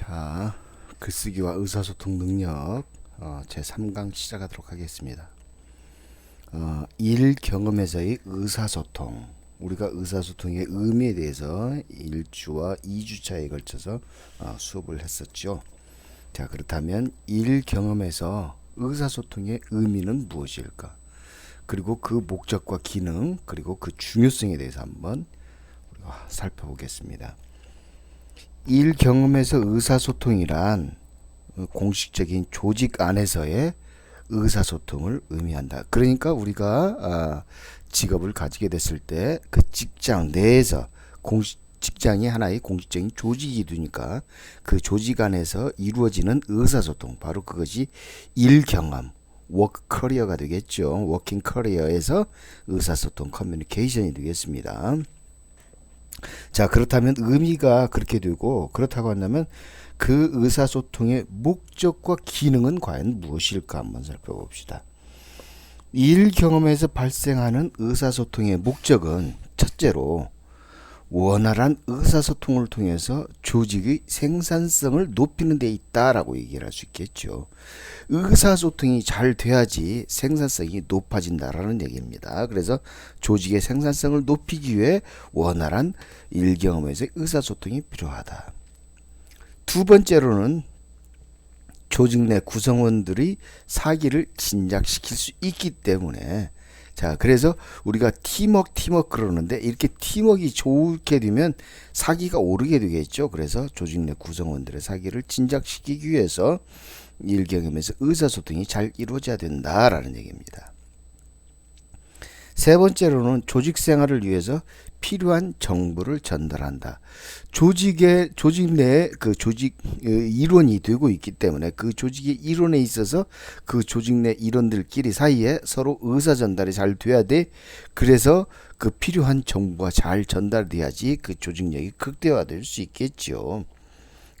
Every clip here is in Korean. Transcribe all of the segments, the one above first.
자, 글쓰기와 의사소통 능력 어, 제 3강 시작하도록 하겠습니다. 어, 일 경험에서의 의사소통. 우리가 의사소통의 의미에 대해서 1주와 2주차에 걸쳐서 어, 수업을 했었죠. 자, 그렇다면 일 경험에서 의사소통의 의미는 무엇일까? 그리고 그 목적과 기능, 그리고 그 중요성에 대해서 한번 살펴보겠습니다. 일 경험에서 의사소통이란 어, 공식적인 조직 안에서의 의사소통을 의미한다. 그러니까 우리가 아, 직업을 가지게 됐을 때 그 직장 내에서 공식 직장이 하나의 공식적인 조직이 되니까 그 조직 안에서 이루어지는 의사소통 바로 그것이 일 경험 워크 커리어가 되겠죠. 워킹 커리어에서 의사소통 커뮤니케이션이 되겠습니다. 자, 그렇다면 의미가 그렇게 되고 그렇다고 한다면 그 의사소통의 목적과 기능은 과연 무엇일까 한번 살펴봅시다. 일 경험에서 발생하는 의사소통의 목적은 첫째로 원활한 의사소통을 통해서 조직의 생산성을 높이는 데 있다라고 얘기를 할 수 있겠죠. 의사소통이 잘 돼야지 생산성이 높아진다라는 얘기입니다. 그래서 조직의 생산성을 높이기 위해 원활한 일경험에서의 의사소통이 필요하다. 두 번째로는 조직 내 구성원들이 사기를 진작시킬 수 있기 때문에 자 그래서 우리가 팀워크 팀워크 그러는데 이렇게 팀워크가 좋게 되면 사기가 오르게 되겠죠. 그래서 조직 내 구성원들의 사기를 진작시키기 위해서 일경험에서 의사소통이 잘 이루어져야 된다라는 얘기입니다. 세 번째로는 조직 생활을 위해서 필요한 정보를 전달한다. 조직의 조직 내에 그 조직 어, 이론이 되고 있기 때문에 그 조직의 이론에 있어서 그 조직 내 이론들끼리 사이에 서로 의사 전달이 잘 돼야 돼. 그래서 그 필요한 정보가 잘 전달돼야지 그 조직력이 극대화될 수 있겠죠.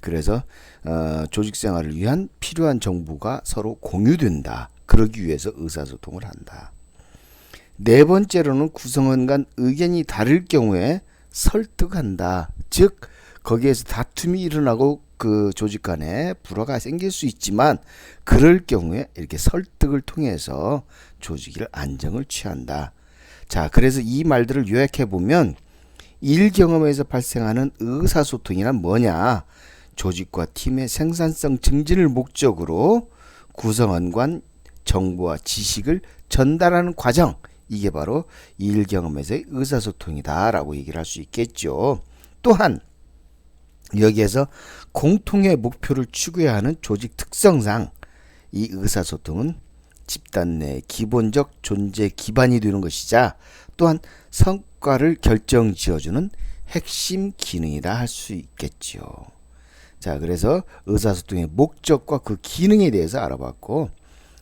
그래서 어, 조직 생활을 위한 필요한 정보가 서로 공유된다. 그러기 위해서 의사소통을 한다. 네 번째로는 구성원 간 의견이 다를 경우에 설득한다. 즉 거기에서 다툼이 일어나고 그 조직 간에 불화가 생길 수 있지만 그럴 경우에 이렇게 설득을 통해서 조직의 안정을 취한다. 자, 그래서 이 말들을 요약해 보면 일 경험에서 발생하는 의사소통이란 뭐냐? 조직과 팀의 생산성 증진을 목적으로 구성원 간 정보와 지식을 전달하는 과정 이게 바로 일 경험에서의 의사소통이다라고 얘기를 할 수 있겠죠. 또한 여기에서 공통의 목표를 추구해야 하는 조직 특성상 이 의사소통은 집단 내 기본적 존재 기반이 되는 것이자 또한 성과를 결정 지어주는 핵심 기능이다 할 수 있겠지요. 자, 그래서 의사소통의 목적과 그 기능에 대해서 알아봤고,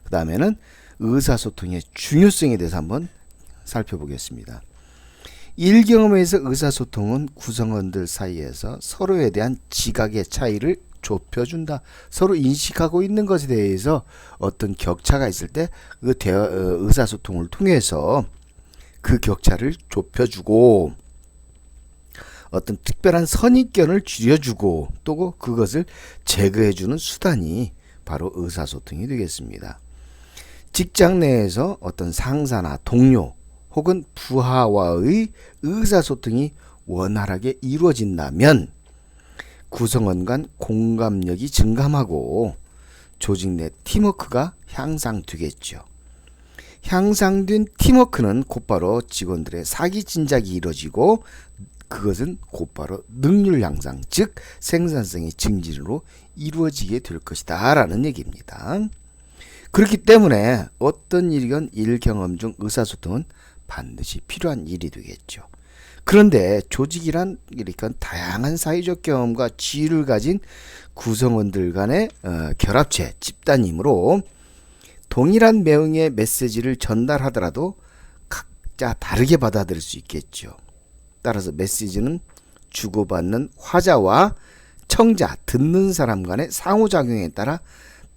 그 다음에는 의사소통의 중요성에 대해서 한번 살펴보겠습니다. 일 경험에서 의사소통은 구성원들 사이에서 서로에 대한 지각의 차이를 좁혀준다. 서로 인식하고 있는 것에 대해서 어떤 격차가 있을 때그 어, 의사소통을 통해서 그 격차를 좁혀주고 어떤 특별한 선입견을 줄여주고 또 그것을 제거해주는 수단이 바로 의사소통이 되겠습니다. 직장 내에서 어떤 상사나 동료 혹은 부하와의 의사소통이 원활하게 이루어진다면 구성원 간 공감력이 증감하고 조직 내 팀워크가 향상되겠죠. 향상된 팀워크는 곧바로 직원들의 사기 진작이 이루어지고 그것은 곧바로 능률 향상, 즉 생산성의 증진으로 이루어지게 될 것이다 라는 얘기입니다. 그렇기 때문에 어떤 일이건 일 경험 중 의사소통은 반드시 필요한 일이 되겠죠. 그런데 조직이란 이렇게 다양한 사회적 경험과 지위를 가진 구성원들 간의 어, 결합체 집단이므로 동일한 내용의 메시지를 전달하더라도 각자 다르게 받아들일 수 있겠죠. 따라서 메시지는 주고받는 화자와 청자, 듣는 사람 간의 상호작용에 따라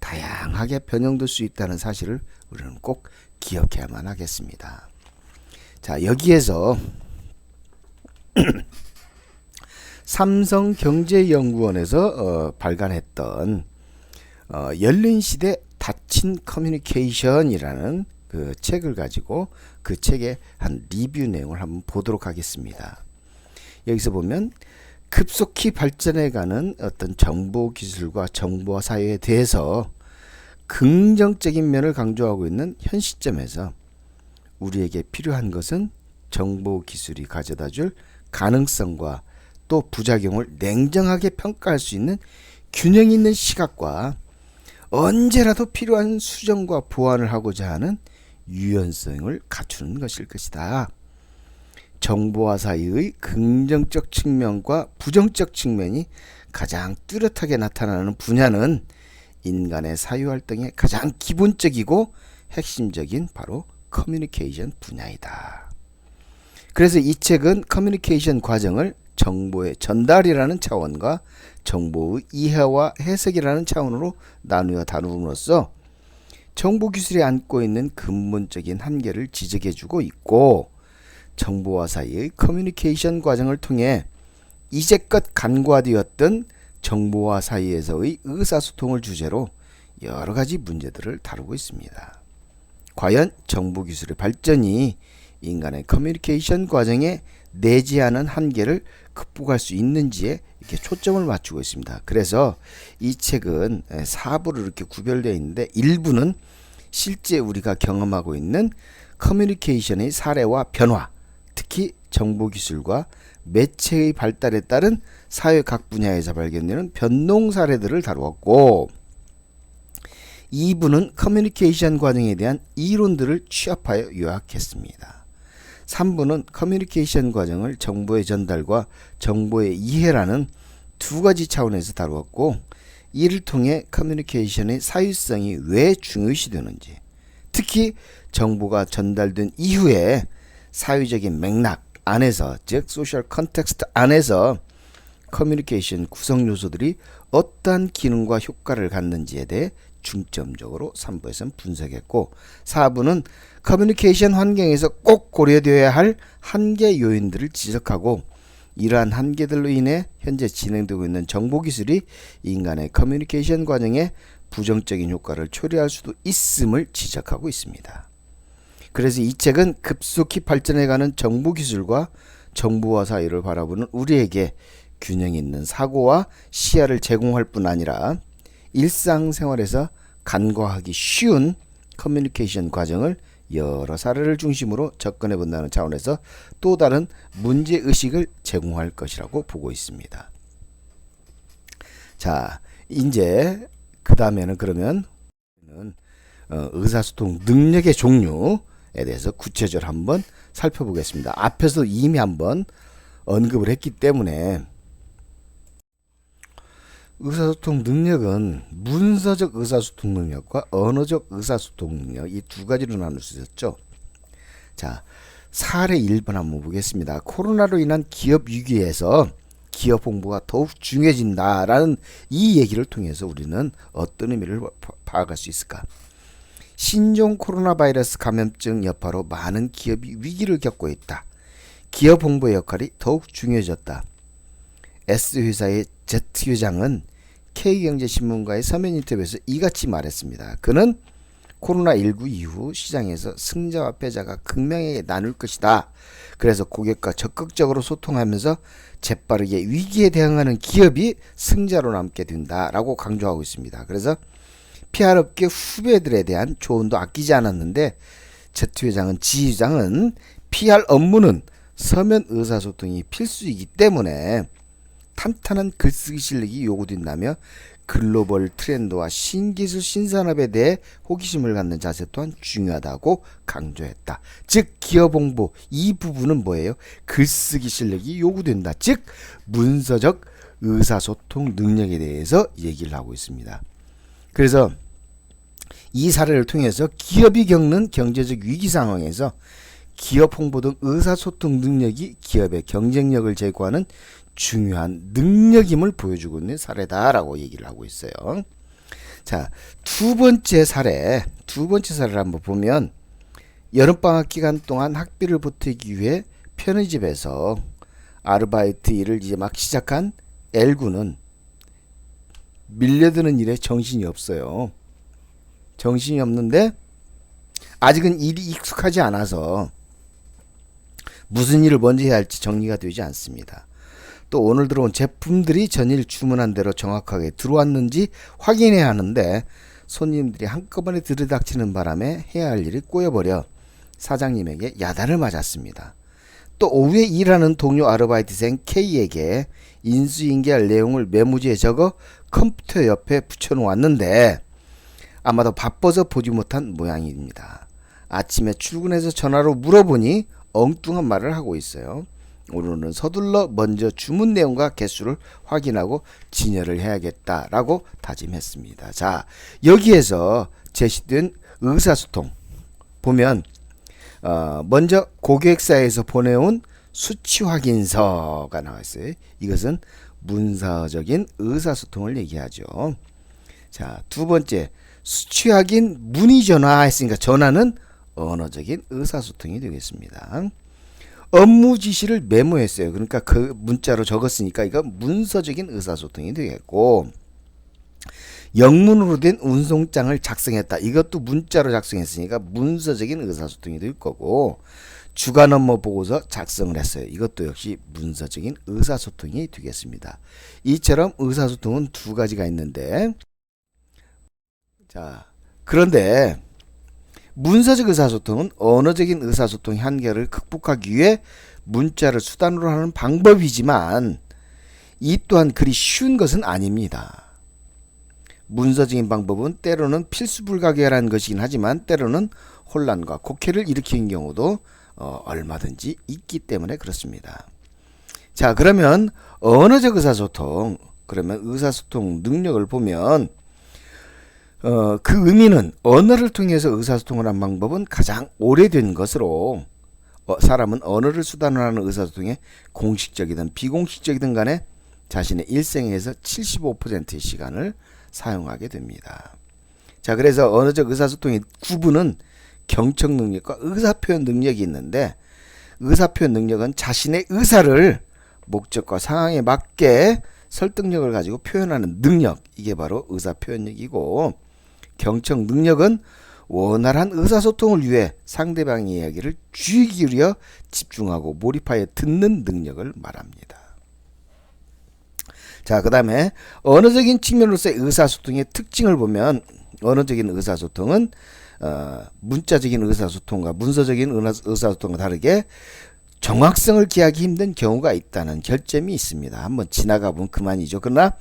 다양하게 변형될 수 있다는 사실을 우리는 꼭 기억해야만 하겠습니다. 자, 여기에서 삼성경제연구원에서 어, 발간했던 어, 열린 시대 닫힌 커뮤니케이션이라는 그 책을 가지고 그 책의 한 리뷰 내용을 한번 보도록 하겠습니다. 여기서 보면 급속히 발전해가는 어떤 정보 기술과 정보화 사회에 대해서 긍정적인 면을 강조하고 있는 현 시점에서 우리에게 필요한 것은 정보 기술이 가져다 줄 가능성과 또 부작용을 냉정하게 평가할 수 있는 균형 있는 시각과 언제라도 필요한 수정과 보완을 하고자 하는 유연성을 갖추는 것일 것이다. 정보화 사이의 긍정적 측면과 부정적 측면이 가장 뚜렷하게 나타나는 분야는 인간의 사유 활동의 가장 기본적이고 핵심적인 바로 커뮤니케이션 분야이다. 그래서 이 책은 커뮤니케이션 과정을 정보의 전달이라는 차원과 정보의 이해와 해석이라는 차원으로 나누어 다룸으로써 정보 기술이 안고 있는 근본적인 한계를 지적해 주고 있고 정보와 사이의 커뮤니케이션 과정을 통해 이제껏 간과되었던 정보와 사이에서의 의사소통을 주제로 여러 가지 문제들을 다루고 있습니다. 과연 정보 기술의 발전이 인간의 커뮤니케이션 과정에 내재하는 한계를 극복할 수 있는지에 이렇게 초점을 맞추고 있습니다. 그래서 이 책은 4부로 이렇게 구별되어 있는데 1부는 실제 우리가 경험하고 있는 커뮤니케이션의 사례와 변화, 특히 정보 기술과 매체의 발달에 따른 사회 각 분야에서 발견되는 변동 사례들을 다루었고 2부는 커뮤니케이션 과정에 대한 이론들을 취합하여 요약했습니다. 3부는 커뮤니케이션 과정을 정보의 전달과 정보의 이해라는 두 가지 차원에서 다루었고 이를 통해 커뮤니케이션의 사유성이 왜 중요시되는지 특히 정보가 전달된 이후에 사회적인 맥락 안에서 즉 소셜 컨텍스트 안에서 커뮤니케이션 구성 요소들이 어떠한 기능과 효과를 갖는지에 대해 중점적으로 3부에서는 분석했고 4부는 커뮤니케이션 환경에서 꼭 고려되어야 할 한계 요인들을 지적하고 이러한 한계들로 인해 현재 진행되고 있는 정보 기술이 인간의 커뮤니케이션 과정에 부정적인 효과를 초래할 수도 있음을 지적하고 있습니다. 그래서 이 책은 급속히 발전해가는 정보 기술과 정보화 사이를 바라보는 우리에게 균형 있는 사고와 시야를 제공할 뿐 아니라 일상생활에서 간과하기 쉬운 커뮤니케이션 과정을 여러 사례를 중심으로 접근해 본다는 차원에서 또 다른 문제 의식을 제공할 것이라고 보고 있습니다. 자, 이제 그 다음에는 그러면 어, 의사소통 능력의 종류에 대해서 구체적으로 한번 살펴보겠습니다. 앞에서 이미 한번 언급을 했기 때문에 의사소통 능력은 문서적 의사소통 능력과 언어적 의사소통 능력 이 두 가지로 나눌 수 있었죠. 자, 사례 1번 한번 보겠습니다. 코로나로 인한 기업 위기에서 기업 홍보가 더욱 중요해진다라는 이 얘기를 통해서 우리는 어떤 의미를 파악할 수 있을까? 신종 코로나 바이러스 감염증 여파로 많은 기업이 위기를 겪고 있다. 기업 홍보의 역할이 더욱 중요해졌다. S 회사의 Z 회장은 K경제신문과의 서면 인터뷰에서 이같이 말했습니다. 그는 코로나19 이후 시장에서 승자와 패자가 극명하게 나눌 것이다. 그래서 고객과 적극적으로 소통하면서 재빠르게 위기에 대응하는 기업이 승자로 남게 된다라고 강조하고 있습니다. 그래서 PR 업계 후배들에 대한 조언도 아끼지 않았는데 제트 회장은 지 회장은 PR 업무는 서면 의사소통이 필수이기 때문에 탄탄한 글쓰기 실력이 요구된다며 글로벌 트렌드와 신기술 신산업에 대해 호기심을 갖는 자세 또한 중요하다고 강조했다. 즉 기업 홍보 이 부분은 뭐예요? 글쓰기 실력이 요구된다. 즉 문서적 의사소통 능력에 대해서 얘기를 하고 있습니다. 그래서 이 사례를 통해서 기업이 겪는 경제적 위기 상황에서 기업 홍보 등 의사소통 능력이 기업의 경쟁력을 제고하는 중요한 능력임을 보여주고 있는 사례다라고 얘기를 하고 있어요. 자, 두 번째 사례, 두 번째 사례를 한번 보면 여름방학 기간 동안 학비를 보태기 위해 편의점에서 아르바이트 일을 이제 막 시작한 L군은 밀려드는 일에 정신이 없어요. 정신이 없는데 아직은 일이 익숙하지 않아서 무슨 일을 먼저 해야 할지 정리가 되지 않습니다. 또 오늘 들어온 제품들이 전일 주문한 대로 정확하게 들어왔는지 확인해야 하는데 손님들이 한꺼번에 들이닥치는 바람에 해야 할 일이 꼬여버려 사장님에게 야단을 맞았습니다. 또 오후에 일하는 동료 아르바이트생 K에게 인수인계할 내용을 메모지에 적어 컴퓨터 옆에 붙여놓았는데 아마도 바빠서 보지 못한 모양입니다. 아침에 출근해서 전화로 물어보니 엉뚱한 말을 하고 있어요. 오늘은 서둘러 먼저 주문 내용과 개수를 확인하고 진열을 해야겠다라고 다짐했습니다. 자, 여기에서 제시된 의사소통 보면 어, 먼저 고객사에서 보내온 수치 확인서가 나와 있어요. 이것은 문서적인 의사소통을 얘기하죠. 자, 두 번째 수치 확인 문의 전화 했으니까 전화는 언어적인 의사소통이 되겠습니다. 업무 지시를 메모했어요. 그러니까 그 문자로 적었으니까 이거 문서적인 의사소통이 되겠고 영문으로 된 운송장을 작성했다. 이것도 문자로 작성했으니까 문서적인 의사소통이 될 거고 주간 업무 보고서 작성을 했어요. 이것도 역시 문서적인 의사소통이 되겠습니다. 이처럼 의사소통은 두 가지가 있는데 자 그런데 문서적 의사소통은 언어적인 의사소통의 한계를 극복하기 위해 문자를 수단으로 하는 방법이지만 이 또한 그리 쉬운 것은 아닙니다. 문서적인 방법은 때로는 필수 불가결한 것이긴 하지만 때로는 혼란과 곡해를 일으키는 경우도 어, 얼마든지 있기 때문에 그렇습니다. 자, 그러면 언어적 의사소통, 그러면 의사소통 능력을 보면 어, 그 의미는 언어를 통해서 의사소통을 한 방법은 가장 오래된 것으로 어, 사람은 언어를 수단으로 하는 의사소통에 공식적이든 비공식적이든 간에 자신의 일생에서 75%의 시간을 사용하게 됩니다. 자, 그래서 언어적 의사소통의 구분은 경청 능력과 의사표현 능력이 있는데 의사표현 능력은 자신의 의사를 목적과 상황에 맞게 설득력을 가지고 표현하는 능력 이게 바로 의사표현력이고 경청 능력은 원활한 의사소통을 위해 상대방의 이야기를 주의 기울여 집중하고 몰입하여 듣는 능력을 말합니다. 자, 그 다음에 언어적인 측면으로서의 의사소통의 특징을 보면 언어적인 의사소통은 어, 문자적인 의사소통과 문서적인 의사소통과 다르게 정확성을 기하기 힘든 경우가 있다는 결점이 있습니다. 한번 지나가 보면 그만이죠. 그러나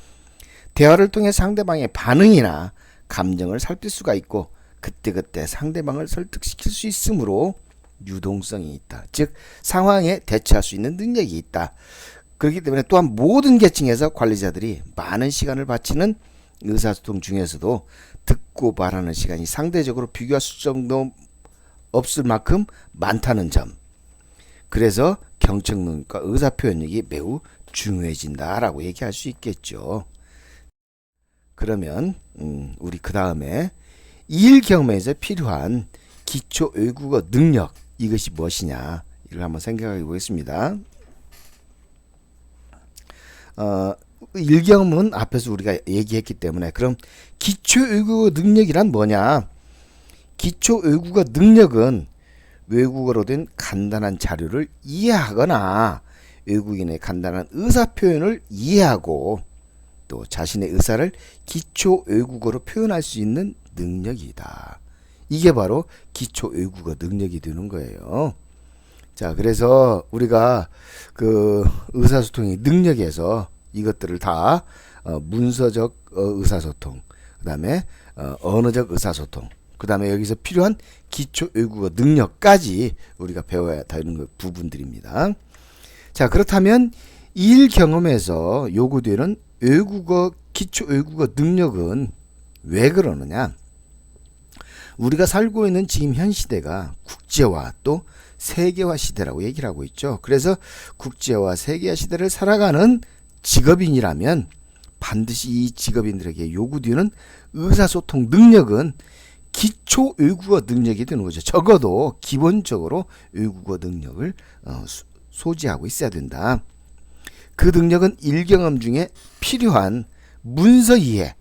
대화를 통해 상대방의 반응이나 감정을 살필 수가 있고 그때그때 상대방을 설득시킬 수 있으므로 유동성이 있다. 즉 상황에 대처할 수 있는 능력이 있다. 그렇기 때문에 또한 모든 계층에서 관리자들이 많은 시간을 바치는 의사소통 중에서도 듣고 말하는 시간이 상대적으로 비교할 수 정도 없을 만큼 많다는 점. 그래서 경청능과 의사표현력이 매우 중요해진다라고 얘기할 수 있겠죠. 그러면 음, 우리 그 다음에 일 경험에서 필요한 기초 외국어 능력 이것이 무엇이냐 이걸 한번 생각해 보겠습니다. 어, 일경험은 앞에서 우리가 얘기했기 때문에 그럼 기초 외국어 능력이란 뭐냐? 기초 외국어 능력은 외국어로 된 간단한 자료를 이해하거나 외국인의 간단한 의사 표현을 이해하고 또 자신의 의사를 기초 외국어로 표현할 수 있는 능력이다. 이게 바로 기초 외국어 능력이 되는 거예요. 자, 그래서 우리가 그 의사소통의 능력에서 이것들을 다 어, 문서적 어, 의사소통, 그 다음에 어, 언어적 의사소통, 그 다음에 여기서 필요한 기초 외국어 능력까지 우리가 배워야 되는 그 부분들입니다. 자, 그렇다면 일 경험에서 요구되는 외국어 기초 외국어 능력은 왜 그러느냐? 우리가 살고 있는 지금 현 시대가 국제화 또 세계화 시대라고 얘기를 하고 있죠. 그래서 국제화 세계화 시대를 살아가는 직업인이라면 반드시 이 직업인들에게 요구되는 의사소통 능력은 기초 외국어 능력이 되는 거죠. 적어도 기본적으로 외국어 능력을 어, 소지하고 있어야 된다. 그 능력은 일경험 중에 필요한 문서 이해,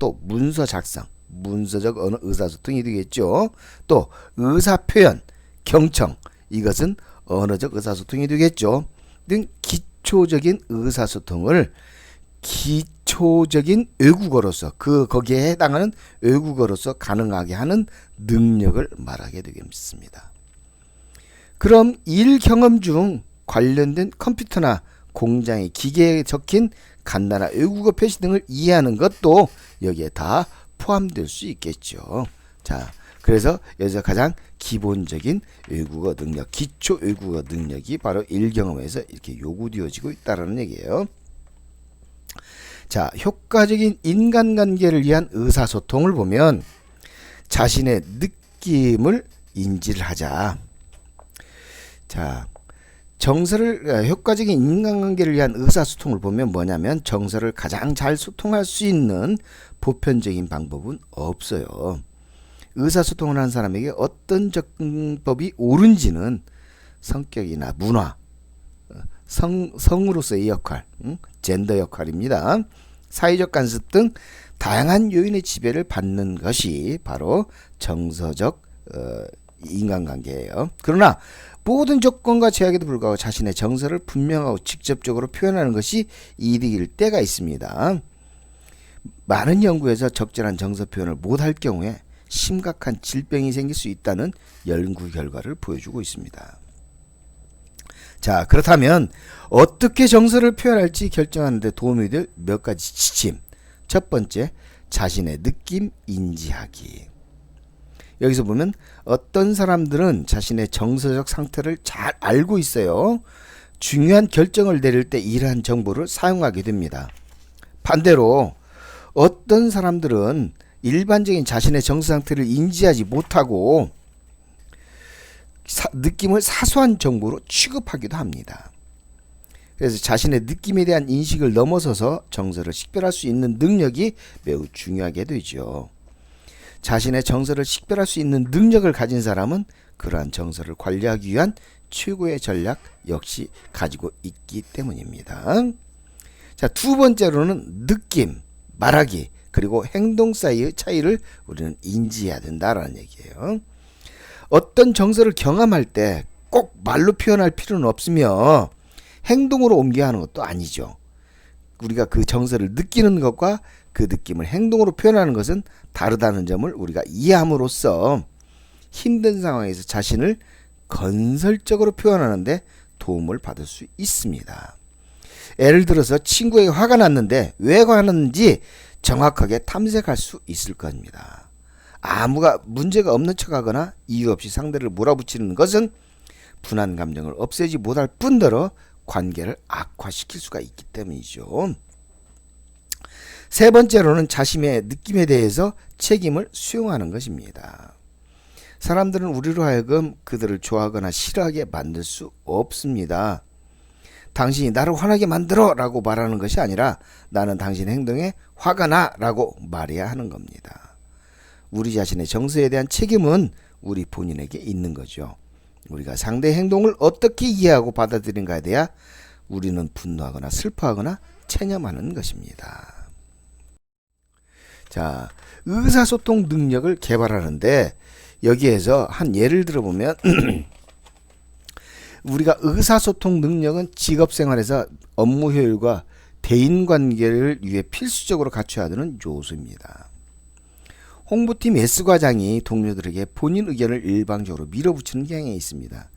또 문서 작성, 문서적 언어 의사소통이 되겠죠. 또 의사 표현, 경청 이것은 언어적 의사소통이 되겠죠. 등 기초적인 의사소통을 기초적인 외국어로서 그 거기에 해당하는 외국어로서 가능하게 하는 능력을 말하게 되겠습니다. 그럼 일 경험 중 관련된 컴퓨터나 공장의 기계에 적힌 간단한 외국어 표시 등을 이해하는 것도 여기에 다 포함될 수 있겠죠. 자, 그래서 여기서 가장 기본적인 외국어 능력, 기초 외국어 능력이 바로 일경험에서 이렇게 요구되어지고 있다라는 얘기예요. 자, 효과적인 인간관계를 위한 의사소통을 보면 자신의 느낌을 인지를 하자. 자, 정서를 아, 효과적인 인간관계를 위한 의사소통을 보면 뭐냐면 정서를 가장 잘 소통할 수 있는 보편적인 방법은 없어요. 의사소통을 하는 사람에게 어떤 접근법이 옳은지는 성격이나 문화, 어, 성, 성으로서의 역할, 응? 젠더 역할입니다. 사회적 간섭 등 다양한 요인의 지배를 받는 것이 바로 정서적 어, 인간관계예요. 그러나 모든 조건과 제약에도 불구하고 자신의 정서를 분명하고 직접적으로 표현하는 것이 이득일 때가 있습니다. 많은 연구에서 적절한 정서 표현을 못할 경우에 심각한 질병이 생길 수 있다는 연구 결과를 보여주고 있습니다. 자, 그렇다면 어떻게 정서를 표현할지 결정하는 데 도움이 될 몇 가지 지침. 첫 번째, 자신의 느낌 인지하기. 여기서 보면 어떤 사람들은 자신의 정서적 상태를 잘 알고 있어요. 중요한 결정을 내릴 때 이러한 정보를 사용하게 됩니다. 반대로 어떤 사람들은 일반적인 자신의 정서 상태를 인지하지 못하고 사, 느낌을 사소한 정보로 취급하기도 합니다. 그래서 자신의 느낌에 대한 인식을 넘어서서 정서를 식별할 수 있는 능력이 매우 중요하게 되죠. 자신의 정서를 식별할 수 있는 능력을 가진 사람은 그러한 정서를 관리하기 위한 최고의 전략 역시 가지고 있기 때문입니다. 자, 두 번째로는 느낌, 말하기, 그리고 행동 사이의 차이를 우리는 인지해야 된다라는 얘기예요. 어떤 정서를 경험할 때 꼭 말로 표현할 필요는 없으며 행동으로 옮겨야 하는 것도 아니죠. 우리가 그 정서를 느끼는 것과 그 느낌을 행동으로 표현하는 것은 다르다는 점을 우리가 이해함으로써 힘든 상황에서 자신을 건설적으로 표현하는데 도움을 받을 수 있습니다. 예를 들어서 친구에게 화가 났는데 왜 화가 났는지 정확하게 탐색할 수 있을 겁니다. 아무가 문제가 없는 척하거나 이유 없이 상대를 몰아붙이는 것은 분한 감정을 없애지 못할 뿐더러 관계를 악화시킬 수가 있기 때문이죠. 세 번째로는 자신의 느낌에 대해서 책임을 수용하는 것입니다. 사람들은 우리로 하여금 그들을 좋아하거나 싫어하게 만들 수 없습니다. 당신이 나를 화나게 만들어 라고 말하는 것이 아니라 나는 당신 행동에 화가 나 라고 말해야 하는 겁니다. 우리 자신의 정서에 대한 책임은 우리 본인에게 있는 거죠. 우리가 상대의 행동을 어떻게 이해하고 받아들인가에 대해 우리는 분노하거나 슬퍼하거나 체념하는 것입니다. 자, 의사소통 능력을 개발하는데 여기에서 한 예를 들어보면 우리가 의사소통 능력은 직업생활에서 업무 효율과 대인관계를 위해 필수적으로 갖춰야 되는 요소입니다. 홍보팀 S과장이 동료들에게 본인 의견을 일방적으로 밀어붙이는 경향이 있습니다.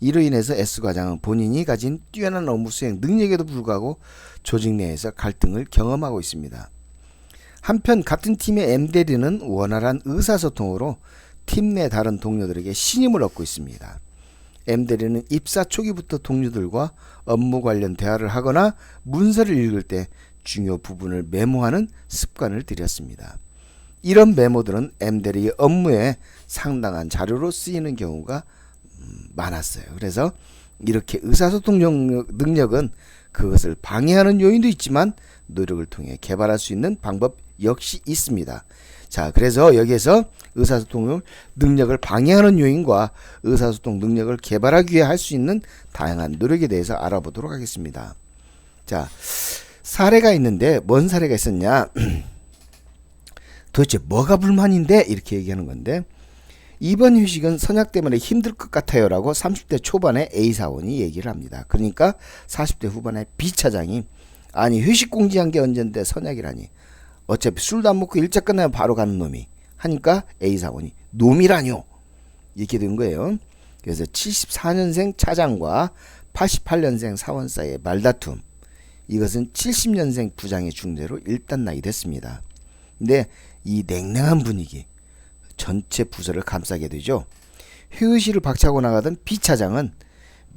이로 인해서 S과장은 본인이 가진 뛰어난 업무 수행 능력에도 불구하고 조직 내에서 갈등을 경험하고 있습니다. 한편 같은 팀의 M대리는 원활한 의사소통으로 팀 내 다른 동료들에게 신임을 얻고 있습니다. M대리는 입사 초기부터 동료들과 업무 관련 대화를 하거나 문서를 읽을 때 중요 부분을 메모하는 습관을 들였습니다. 이런 메모들은 M대리의 업무에 상당한 자료로 쓰이는 경우가 음, 많았어요. 그래서 이렇게 의사소통 능력은 그것을 방해하는 요인도 있지만 노력을 통해 개발할 수 있는 방법 역시 있습니다. 자, 그래서 여기에서 의사소통 능력을 방해하는 요인과 의사소통 능력을 개발하기 위해 할 수 있는 다양한 노력에 대해서 알아보도록 하겠습니다. 자, 사례가 있는데 뭔 사례가 있었냐? 도대체 뭐가 불만인데 이렇게 얘기하는 건데 이번 휴식은 선약 때문에 힘들 것 같아요 라고 30대 초반에 A 사원이 얘기를 합니다. 그러니까 40대 후반에 B 차장이 아니 휴식 공지한 게 언젠데 선약이라니 어차피 술도 안 먹고 일자 끝나면 바로 가는 놈이 하니까 A 사원이 놈이라뇨 이렇게 된 거예요. 그래서 74년생 차장과 88년생 사원 사이의 말다툼 이것은 70년생 부장의 중대로 일단 나게 됐습니다. 근데 이 냉랭한 분위기 전체 부서를 감싸게 되죠. 휴의실을 박차고 나가던 B 차장은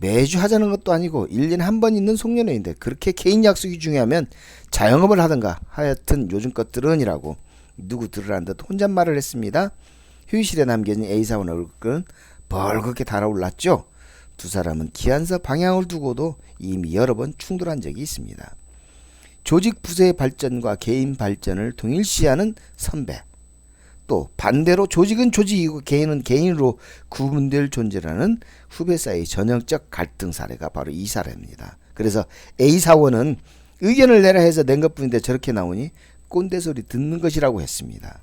매주 하자는 것도 아니고 1년에 한 번 있는 송년회인데 그렇게 개인 약속이 중요하면 자영업을 하든가 하여튼 요즘 것들은 이라고 누구 들으라는 듯 혼잣말을 했습니다. 휴의실에 남겨진 A사원 얼굴은 벌겋게 달아올랐죠. 두 사람은 기한서 방향을 두고도 이미 여러 번 충돌한 적이 있습니다. 조직 부서의 발전과 개인 발전을 동일시하는 선배. 또 반대로 조직은 조직이고 개인은 개인으로 구분될 존재라는 후배 사이 전형적 갈등 사례가 바로 이 사례입니다. 그래서 A 사원은 의견을 내라 해서 낸 것뿐인데 저렇게 나오니 꼰대 소리 듣는 것이라고 했습니다.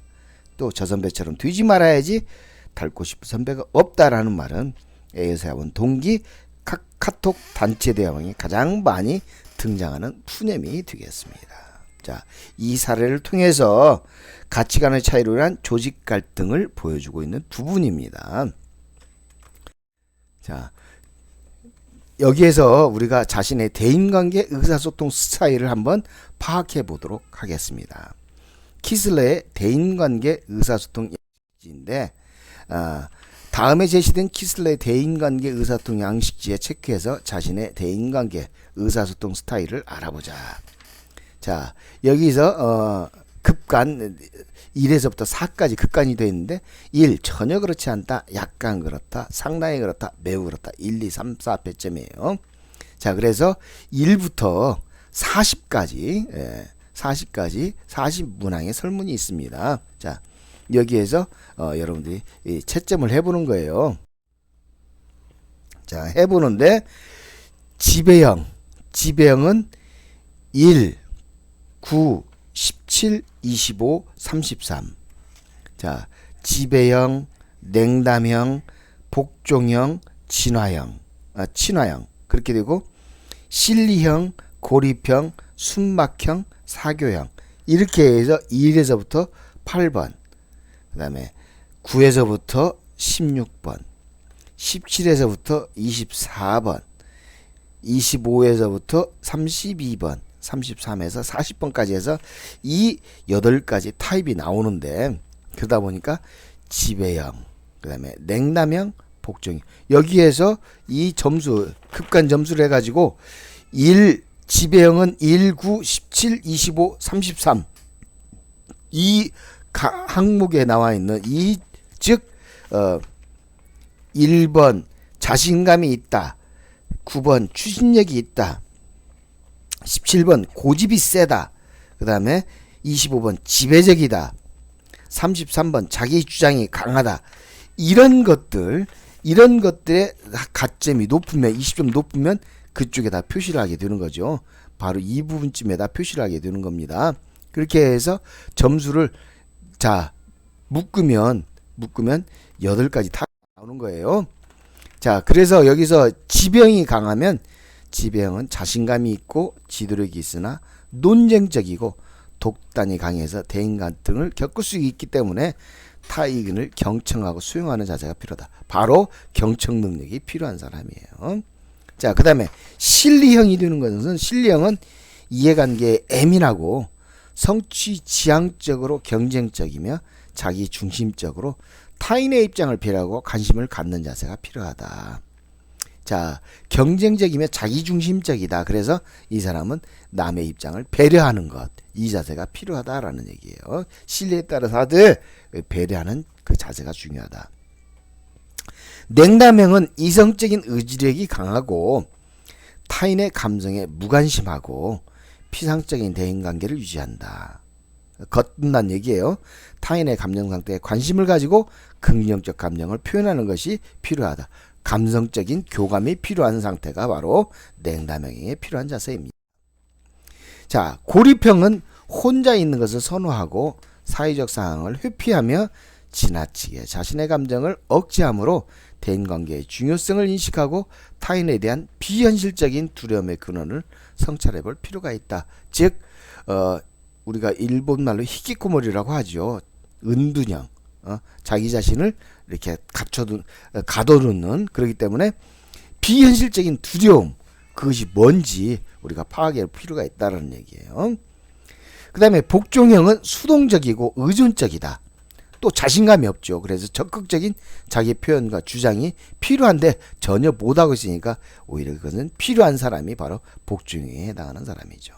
또 저 선배처럼 뒤지 말아야지 닮고 싶은 선배가 없다라는 말은 A 사원 동기 카, 카톡 단체 대화방에 가장 많이 등장하는 푸념이 되겠습니다. 자, 이 사례를 통해서 가치관의 차이로 인한 조직 갈등을 보여주고 있는 부분입니다. 자, 여기에서 우리가 자신의 대인관계 의사소통 스타일을 한번 파악해 보도록 하겠습니다. 키슬러의 대인관계 의사소통 양식지인데 아, 다음에 제시된 키슬러의 대인관계 의사소통 양식지에 체크해서 자신의 대인관계 의사소통 스타일을 알아보자. 자 여기서 어, 급간 1에서부터 4까지 급간이 되어 있는데 1 전혀 그렇지 않다. 약간 그렇다. 상당히 그렇다. 매우 그렇다. 1 2 3 4 배점이에요. 자 그래서 1부터 40까지 예, 40까지 40문항의 설문이 있습니다. 자 여기에서 어, 여러분들이 이 채점을 해보는 거예요. 자 해보는데 지배형 지배형은 1 9 17 25 33 자, 지배형, 냉담형, 복종형, 진화형, 아, 친화형. 그렇게 되고 실리형, 고립형, 순막형, 사교형. 이렇게 해서 1에서부터 8번. 그 다음에 9에서부터 16번. 17에서부터 24번. 25에서부터 32번 33에서 40번까지 해서 이 8가지 타입이 나오는데 그러다 보니까 지배형 그 다음에 냉담형 복종형 여기에서 이 점수 급간 점수를 해 가지고 1 지배형은 1 9 17 25 33이 항목에 나와 있는 이 즉 어 1번 자신감이 있다. 9번 추진력이 있다. 17번 고집이 세다. 그 다음에 25번 지배적이다. 33번 자기 주장이 강하다. 이런 것들, 이런 것들의 가점이 높으면, 20점 높으면 그쪽에다 표시를 하게 되는 거죠. 바로 이 부분쯤에다 표시를 하게 되는 겁니다. 그렇게 해서 점수를, 자, 묶으면, 묶으면 8가지 다 나오는 거예요. 자, 그래서 여기서 지병이 강하면 지배형은 자신감이 있고 지도력이 있으나 논쟁적이고 독단이 강해서 대인 갈등을 겪을 수 있기 때문에 타 의견을 경청하고 수용하는 자세가 필요하다. 바로 경청 능력이 필요한 사람이에요. 자, 그 다음에 실리형이 되는 것은 실리형은 이해관계에 예민하고 성취 지향적으로 경쟁적이며 자기 중심적으로 타인의 입장을 배려하고 관심을 갖는 자세가 필요하다. 자, 경쟁적이며 자기중심적이다. 그래서 이 사람은 남의 입장을 배려하는 것, 이 자세가 필요하다라는 얘기예요. 신뢰에 따라 다들 배려하는 그 자세가 중요하다. 냉담형은 이성적인 의지력이 강하고 타인의 감정에 무관심하고 피상적인 대인관계를 유지한다. 겉난 얘기예요. 타인의 감정 상태에 관심을 가지고 긍정적 감정을 표현하는 것이 필요하다. 감성적인 교감이 필요한 상태가 바로 냉담형에 필요한 자세입니다. 자, 고립형은 혼자 있는 것을 선호하고 사회적 상황을 회피하며 지나치게 자신의 감정을 억제함으로 대인관계의 중요성을 인식하고 타인에 대한 비현실적인 두려움의 근원을 성찰해 볼 필요가 있다. 즉, 어, 우리가 일본 말로 히키코모리라고 하죠. 은둔형. 어, 자기 자신을 이렇게 갖춰둔, 어, 가둬놓는 그렇기 때문에 비현실적인 두려움 그것이 뭔지 우리가 파악할 필요가 있다는 얘기예요. 그 다음에 복종형은 수동적이고 의존적이다. 또 자신감이 없죠. 그래서 적극적인 자기 표현과 주장이 필요한데 전혀 못하고 있으니까 오히려 그것은 필요한 사람이 바로 복종형에 해당하는 사람이죠.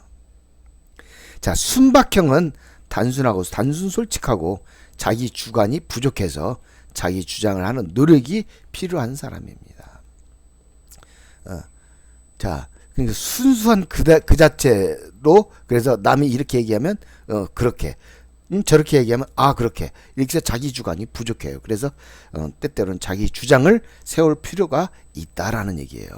자, 순박형은 단순하고 단순 솔직하고 자기 주관이 부족해서 자기 주장을 하는 노력이 필요한 사람입니다. 어, 자, 그러니까 순수한 그, 다- 그 자체로 그래서 남이 이렇게 얘기하면 어 그렇게 음, 저렇게 얘기하면 아 그렇게 이렇게 해서 자기 주관이 부족해요. 그래서 어, 때때로는 자기 주장을 세울 필요가 있다라는 얘기예요.